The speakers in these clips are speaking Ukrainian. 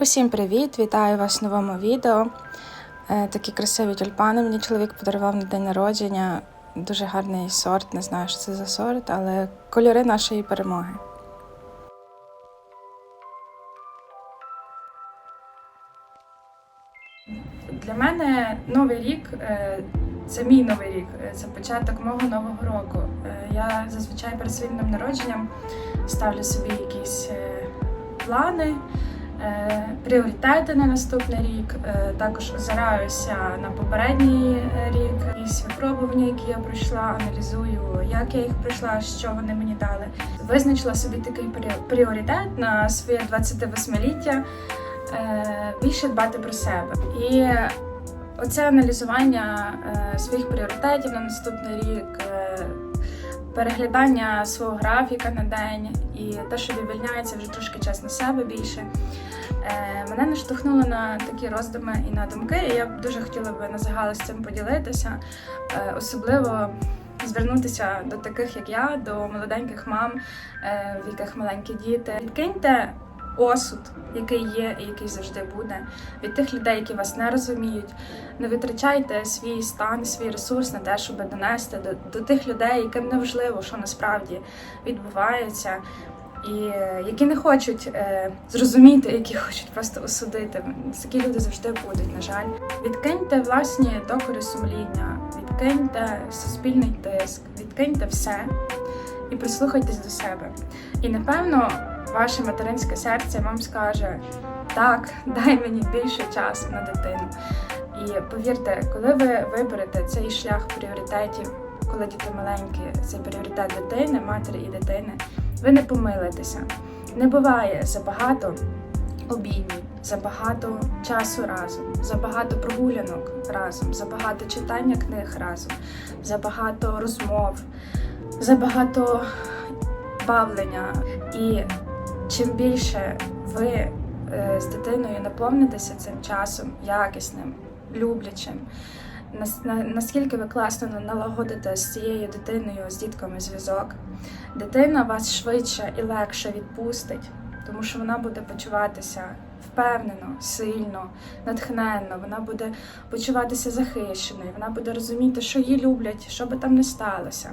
Усім привіт! Вітаю вас в новому відео. Е, Такі красиві тюльпани мені чоловік подарував на день народження. Дуже гарний сорт, не знаю, що це за сорт, але кольори нашої перемоги. Для мене новий рік е, це мій новий рік, е, це початок мого нового року. Я зазвичай перед своїм днем народженням ставлю собі якісь плани, пріоритети на наступний рік. Е, Також озираюся на попередній е, рік, якісь випробування, які я пройшла, аналізую, як я їх пройшла, що вони мені дали. Визначила собі такий пріо- пріоритет на своє 28-ліття е, більше дбати про себе. І оце аналізування е, своїх пріоритетів на наступний рік. Переглядання свого графіка на день і те, що вивільняється вже трошки час на себе більше, е, мене наштовхнуло на такі роздуми і на думки. І я б дуже хотіла би на загал з цим поділитися, е, особливо звернутися до таких, як я, до молоденьких мам, е, в яких маленькі діти. Відкиньте осуд, який є і який завжди буде, від тих людей, які вас не розуміють. Не витрачайте свій стан, свій ресурс на те, щоб донести до, до тих людей, яким не важливо, що насправді відбувається. І е, які не хочуть е, зрозуміти, які хочуть просто осудити. Такі люди завжди будуть, на жаль. Відкиньте власні докори сумління, відкиньте суспільний тиск, відкиньте все і прислухайтесь до себе. І напевно, ваше материнське серце вам скаже: так, дай мені більше часу на дитину. І повірте, коли ви виберете цей шлях пріоритетів, коли діти маленькі, цей пріоритет дитини, матері і дитини, ви не помилитеся. Не буває забагато обіймів, забагато часу разом, забагато прогулянок разом, забагато читання книг разом, забагато розмов, забагато бавлення. І чим більше ви е, з дитиною наповнитеся цим часом якісним, люблячим, наскільки ви класно налагодите з цією дитиною, з дітками зв'язок, дитина вас швидше і легше відпустить, тому що вона буде почуватися впевнено, сильно, натхненно, вона буде почуватися захищеною, вона буде розуміти, що її люблять, що би там не сталося.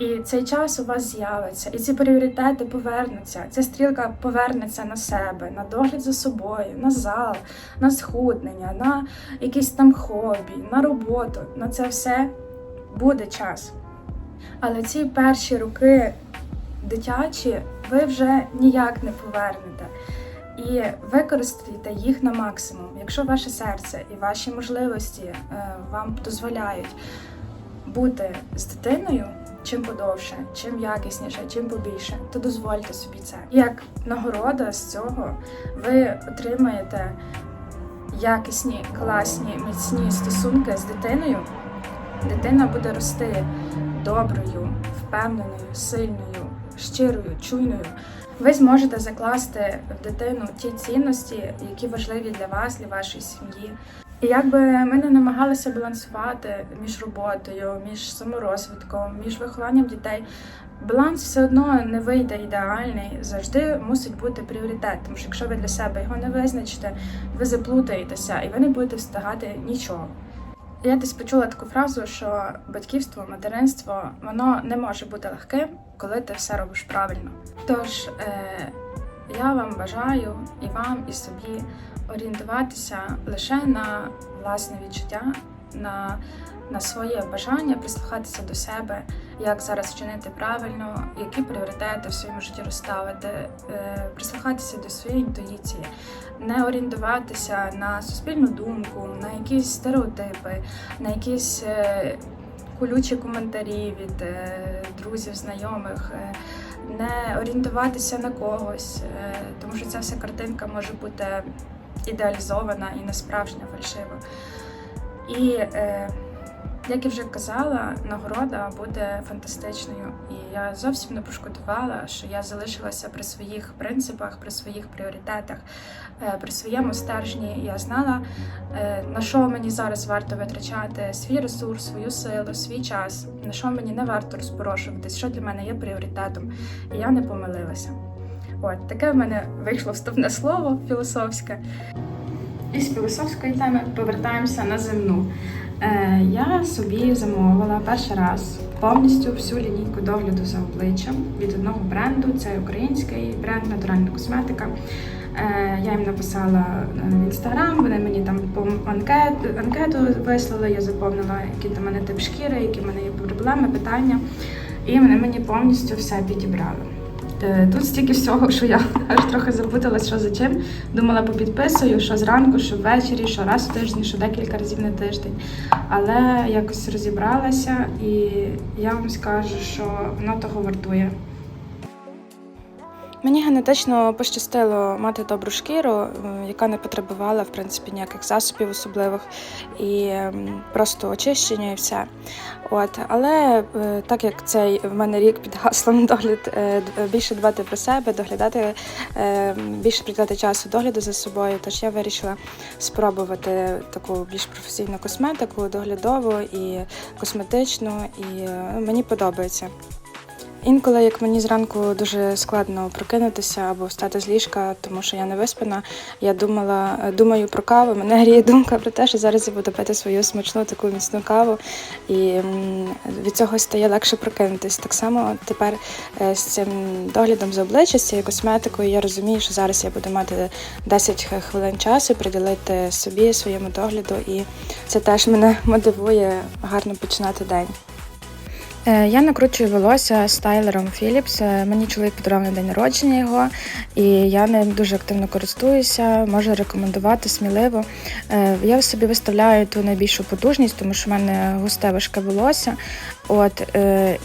І цей час у вас з'явиться, і ці пріоритети повернуться. Ця стрілка повернеться на себе, на догляд за собою, на зал, на схуднення, на якісь там хобі, на роботу. На це все буде час. Але ці перші роки дитячі ви вже ніяк не повернете. І використайте їх на максимум. Якщо ваше серце і ваші можливості е, вам дозволяють бути з дитиною чим подовше, чим якісніше, чим побільше, то дозвольте собі це. Як нагорода з цього ви отримаєте якісні, класні, міцні стосунки з дитиною. Дитина буде рости доброю, впевненою, сильною, щирою, чуйною. Ви зможете закласти в дитину ті цінності, які важливі для вас, для вашої сім'ї. І якби ми не намагалися балансувати між роботою, між саморозвитком, між вихованням дітей, баланс все одно не вийде ідеальний. Завжди мусить бути пріоритет. Тому що якщо ви для себе його не визначите, ви заплутаєтеся і ви не будете встигати нічого. Я десь почула таку фразу, що батьківство, материнство воно не може бути легким, коли ти все робиш правильно. Тож е, я вам бажаю і вам, і собі орієнтуватися лише на власне відчуття, на, на своє бажання, прислухатися до себе, як зараз вчинити правильно, які пріоритети в своєму житті розставити, е, прислухатися до своєї інтуїції, не орієнтуватися на суспільну думку, на якісь стереотипи, на якісь е, колючі коментарі від е, друзів, знайомих. не орієнтуватися на когось, тому що ця вся картинка може бути ідеалізована і не справжня фальшива. І е, як я вже казала, нагорода буде фантастичною. І я зовсім не пошкодувала, що я залишилася при своїх принципах, при своїх пріоритетах, е, при своєму стержні. Я знала, е, на що мені зараз варто витрачати свій ресурс, свою силу, свій час, на що мені не варто розпорошуватись, що для мене є пріоритетом. І я не помилилася. От таке в мене вийшло вступне слово філософське. Із філософської теми повертаємося на земну. Е, я собі замовила перший раз повністю всю лінійку догляду за обличчям від одного бренду. Це український бренд натуральна косметика. Е, я їм написала в інстаграм, вони мені там анкет, анкету вислали, я заповнила, які там мене тип шкіри, які в мене є проблеми, питання. І вони мені повністю все підібрали. Е, Тут стільки всього, що я аж трохи запуталась, що за чим. Думала, попідписую, що зранку, що ввечері, що раз в тиждень, що декілька разів на тиждень. Але якось розібралася, і я вам скажу, що воно того вартує. Мені генетично пощастило мати добру шкіру, е, яка не потребувала в принципі ніяких засобів особливих і просто очищення і все. От, але е, так як цей в мене рік під гаслом догляд е, більше дбати про себе, доглядати е, більше приділяти часу догляду за собою, тож я вирішила спробувати таку більш професійну косметику, доглядову і косметичну, і е, мені подобається. Інколи, як мені зранку дуже складно прокинутися або встати з ліжка, тому що я не виспана. Я думала, думаю про каву. Мене гріє думка про те, що зараз я буду пити свою смачну таку міцну каву, і від цього стає легше прокинутись. Так само тепер е, з цим доглядом за обличчя, з цією косметикою, я розумію, що зараз я буду мати 10 хвилин часу приділити собі, своєму догляду, і це теж мене мотивує гарно починати день. Е, Я накручую волосся стайлером Philips. Е, Мені чоловік подарував на день народження його, і я ним дуже активно користуюся, можу рекомендувати сміливо. Е, Я собі виставляю ту найбільшу потужність, тому що в мене густе важке волосся. От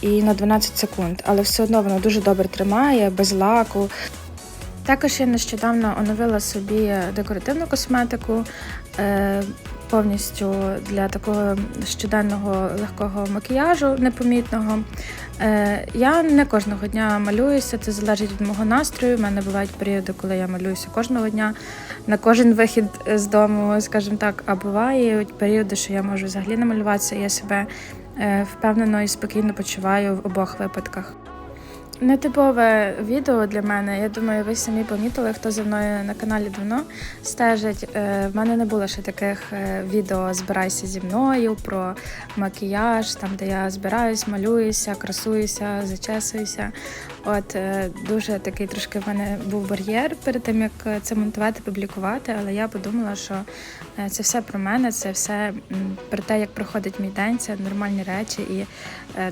і на 12 секунд, але все одно воно дуже добре тримає, без лаку. Також я нещодавно оновила собі декоративну косметику. Повністю для такого щоденного легкого макіяжу непомітного. Е, я не кожного дня малююся, це залежить від мого настрою. У мене бувають періоди, коли я малююся кожного дня на кожен вихід з дому, скажімо так, а бувають періоди, що я можу взагалі не малюватися, і я себе е, впевнено і спокійно почуваю в обох випадках. Нетипове відео для мене. Я думаю, ви самі помітили, хто за мною на каналі давно стежить. Е, В мене не було ще таких е, відео Збирайся зі мною про макіяж, там де я збираюсь, малююся, красуюся, зачесуюся. От е, дуже такий трошки в мене був бар'єр перед тим, як це монтувати, публікувати. Але я подумала, що це все про мене, це все про те, як проходить мій день, це нормальні речі, і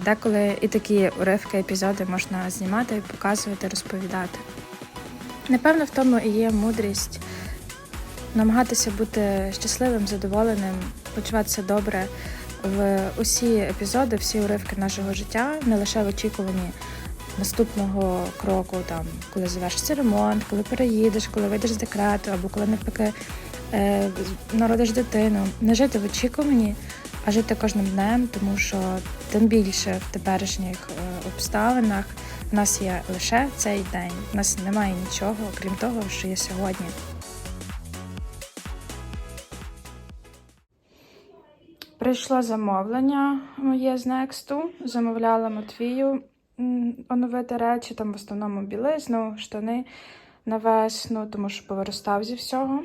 деколи і такі уривки, епізоди можна знімати, показувати, розповідати. Напевно, в тому і є мудрість намагатися бути щасливим, задоволеним, почуватися добре в усі епізоди, всі уривки нашого життя, не лише в очікуванні наступного кроку, там, коли завершиться ремонт, коли переїдеш, коли вийдеш з декрету, або коли навпаки е, народиш дитину. Не жити в очікуванні, а жити кожним днем, тому що тим більше в теперішніх е, обставинах в нас є лише цей день. У нас немає нічого, крім того, що є сьогодні. Прийшло замовлення моє з Нексту. Замовляла Матвію оновити речі, там в основному білизну, штани на весну, тому що повиростав зі всього.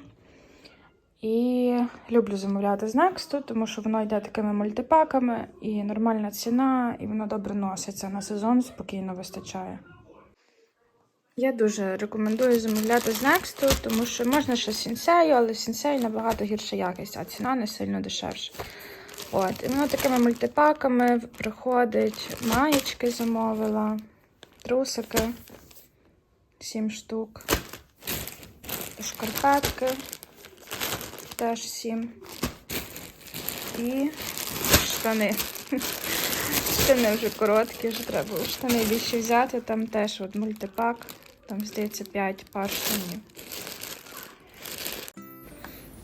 І люблю замовляти з Нексту, тому що воно йде такими мультипаками і нормальна ціна, і воно добре носиться. На сезон спокійно вистачає. Я дуже рекомендую замовляти з Нексту, тому що можна ще сінсею, але в сінсею набагато гірша якість, а ціна не сильно дешевша. От, і воно такими мультипаками приходить. Маєчки замовила, трусики, 7 штук, шкарпетки теж 7. І штани. Штани вже короткі, вже треба було штани більше взяти. Там теж от мультипак, там, здається, 5 пар штанів.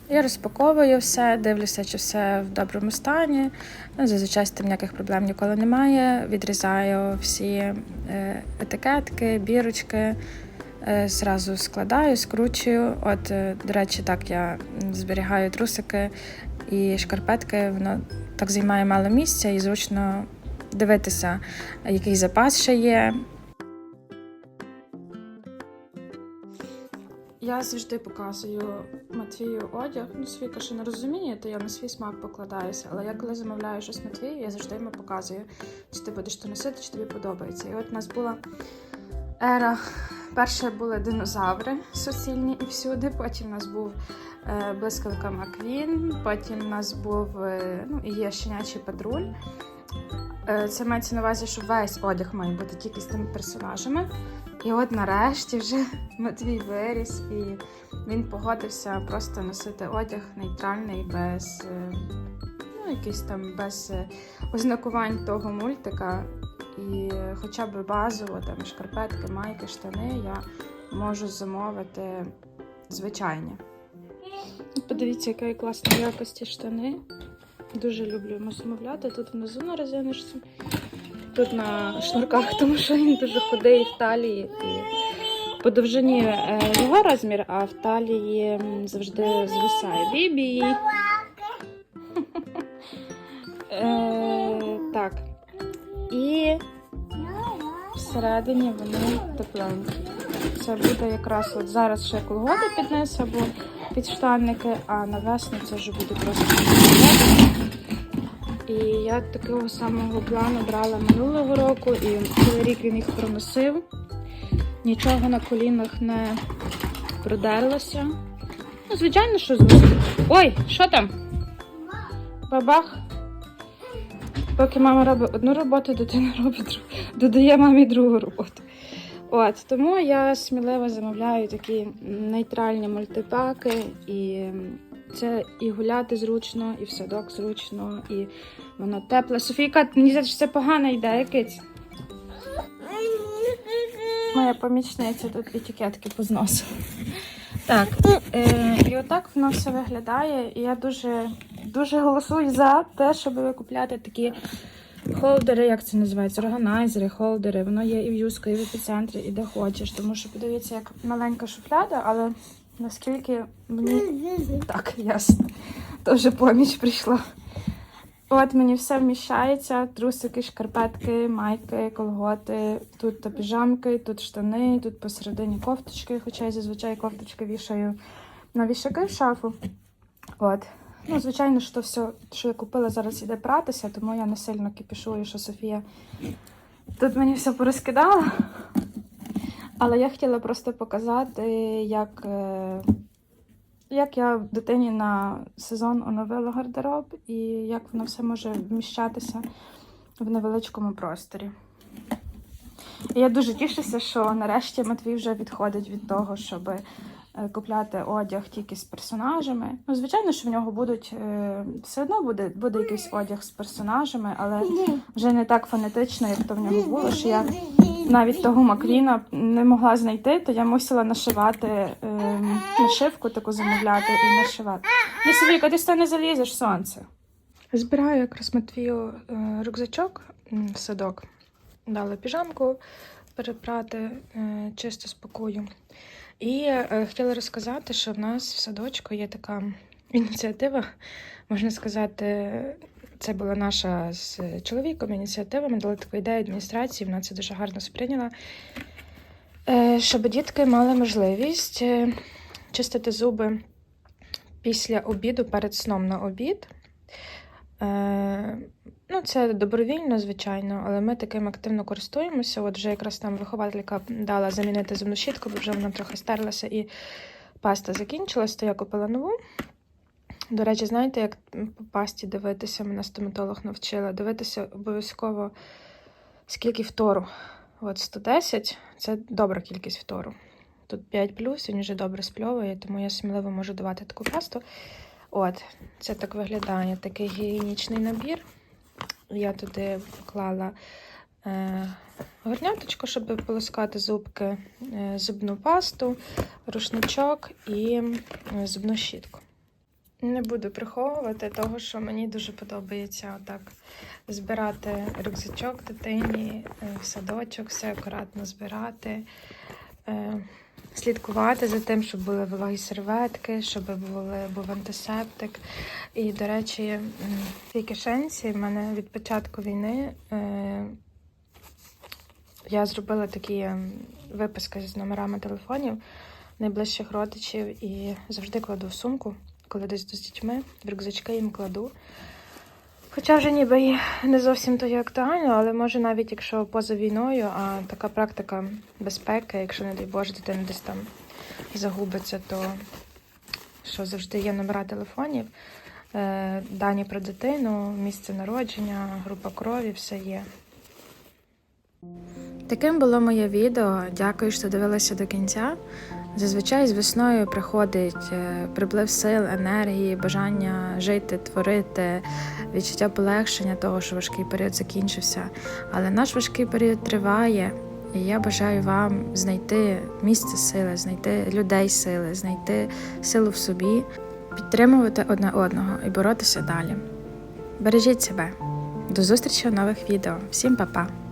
Я розпаковую все, дивлюся, чи все в доброму стані. Ну, зазвичай з тим ніяких проблем ніколи немає. Відрізаю всі е, етикетки, бірочки, е, зразу складаю, скручую. От, е, до речі, так я зберігаю трусики і шкарпетки. Воно так займає мало місця і зручно дивитися, який запас ще є. Я завжди показую Матвію одяг. Ну, Свіка ще не розуміє, то я на свій смак покладаюся. Але я коли замовляю щось Матвію, я завжди йому показую, чи ти будеш то носити, чи тобі подобається. І от у нас була ера. Перше були динозаври суцільні і всюди. Потім у нас був е, блискавка Маквін, потім у нас був е, ну, і є щенячий патруль. Е, Це мається на увазі, що весь одяг має бути тільки з тими персонажами. І от нарешті вже Матвій виріс, і він погодився просто носити одяг нейтральний, без ну, якийсь там без ознакувань того мультика. І хоча б базово там шкарпетки, майки, штани я можу замовити звичайні. Подивіться, якої класної якості штани. Дуже люблю замовляти. Тут внизу на резиночці, тут на шнурках, тому що він дуже худий в талії. І по довжині е, його розмір, а в талії завжди звисає. Бібі. Е, так. І всередині вони тепленькі. Це буде якраз от зараз ще колготи під низ або під штанники, а на весну це вже буде просто. І я такого самого плану брала минулого року, і цілий рік він їх проносив. Нічого на колінах не продерлося. Ну, звичайно, що звук. Ой, що там? Бабах. Поки мама робить одну роботу, дитина робить другу. Додає мамі другу роботу. От, тому я сміливо замовляю такі нейтральні мультипаки, і це і гуляти зручно, і в садок зручно, і воно тепле. Софійка, мені здається, що це погана ідея, киць. Моя помічниця тут етикетки позносила. Так, е, і отак воно все виглядає. І я дуже, дуже голосую за те, щоб купляти такі холдери, як це називається, органайзери, холдери. Воно є і в юско, і в епіцентрі, і де хочеш. Тому що подивіться, як маленька шуфляда, але наскільки мені так, ясно. То поміч прийшла. От мені все вміщається: трусики, шкарпетки, майки, колготи. Тут піжамки, тут штани, тут посередині кофточки, хоча я зазвичай кофточки вішаю на вішаки в шафу. От. Ну, звичайно, що все, що я купила, зараз іде пратися, тому я не сильно кипішую, що Софія тут мені все порозкидала. Але я хотіла просто показати, як, е, як я дитині на сезон оновила гардероб і як воно все може вміщатися в невеличкому просторі. І я дуже тішуся, що нарешті Матвій вже відходить від того, щоб е, купляти одяг тільки з персонажами. Ну, звичайно, що в нього будуть е, все одно буде, буде якийсь одяг з персонажами, але вже не так фанатично, як то в нього було. Що я навіть того Маквіна не могла знайти, то я мусила нашивати е, нашивку таку замовляти і нашивати. Ні, Софійка, ти сюди не залізеш сонце. Збираю якраз Матвію е, рюкзачок в садок. Дали піжамку перепрати е, чисто спокою. І е, хотіла розказати, що в нас в садочку є така ініціатива, можна сказати, це була наша з чоловіком ініціатива. Ми дали таку ідею адміністрації, вона це дуже гарно сприйняла. Е, щоб дітки мали можливість е, чистити зуби після обіду, перед сном на обід. Е, ну, це добровільно, звичайно, але ми таким активно користуємося. От вже якраз там вихователька дала замінити зубну щітку, бо вже вона трохи стерлася і паста закінчилась, то я купила нову. До речі, знаєте, як по пасті дивитися, мене стоматолог навчила. Дивитися обов'язково, скільки втору. От 110 це добра кількість втору. Тут 5 плюс, він вже добре спльовує, тому я сміливо можу давати таку пасту. От, це так виглядає такий гігієнічний набір. Я туди поклала е, горняточку, щоб полоскати зубки, е, зубну пасту, рушничок і е, зубну щітку. Не буду приховувати того, що мені дуже подобається отак збирати рюкзачок дитині, в садочок, все акуратно збирати, слідкувати за тим, щоб були вологі серветки, щоб були, був антисептик. І, до речі, в цій кишенці в мене від початку війни е, я зробила такі виписки з номерами телефонів. найближчих родичів і завжди кладу в сумку, коли десь з дітьми, в рюкзачки їм кладу. Хоча вже ніби не зовсім то є актуально, але може навіть якщо поза війною, а така практика безпеки, якщо, не дай Боже, дитина десь там загубиться, то що завжди є номера телефонів, е, дані про дитину, місце народження, група крові, все є. Таким було моє відео. Дякую, що дивилися до кінця. Зазвичай з весною приходить е, приплив сил, енергії, бажання жити, творити, відчуття полегшення того, що важкий період закінчився. Але наш важкий період триває, і я бажаю вам знайти місце сили, знайти людей сили, знайти силу в собі, підтримувати одне одного і боротися далі. Бережіть себе. До зустрічі у нових відео. Всім па-па!